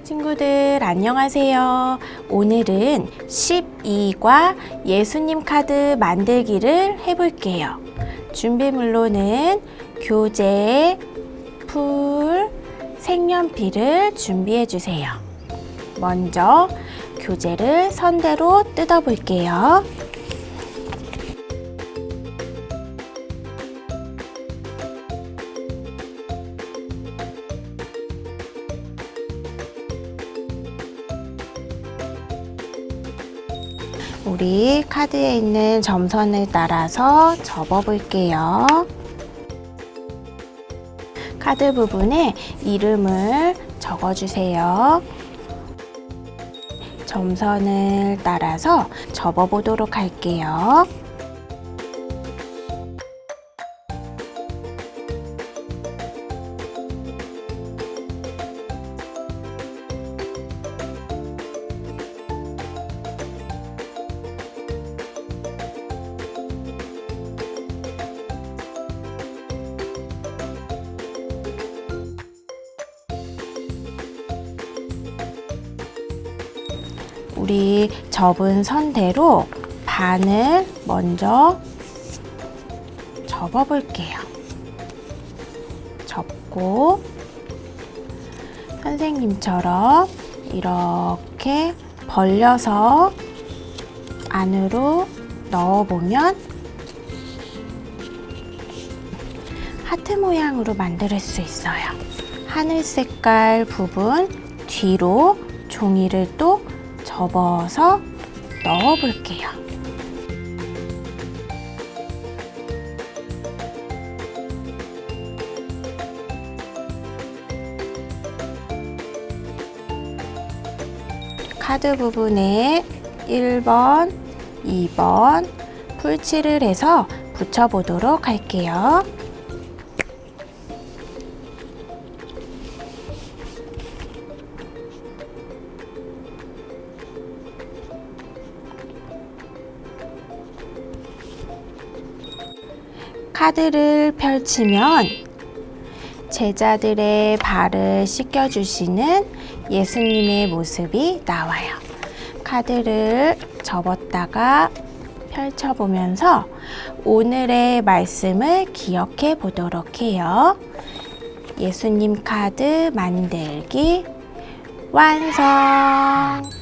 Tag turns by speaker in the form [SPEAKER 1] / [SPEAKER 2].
[SPEAKER 1] 친구들 안녕하세요. 오늘은 12과 예수님 카드 만들기를 해볼게요. 준비물로는 교재, 풀, 색연필을 준비해 주세요. 먼저 교재를 선대로 뜯어 볼게요. 우리 카드에 있는 점선을 따라서 접어 볼게요. 카드 부분에 이름을 적어 주세요. 점선을 따라서 접어 보도록 할게요. 우리 접은 선대로 반을 먼저 접어 볼게요. 접고 선생님처럼 이렇게 벌려서 안으로 넣어 보면 하트 모양으로 만들 수 있어요. 하늘 색깔 부분 뒤로 종이를 또 접어서 넣어 볼게요. 카드 부분에 1번, 2번 풀칠을 해서 붙여보도록 할게요. 카드를 펼치면 제자들의 발을 씻겨주시는 예수님의 모습이 나와요. 카드를 접었다가 펼쳐보면서 오늘의 말씀을 기억해 보도록 해요. 예수님 카드 만들기 완성!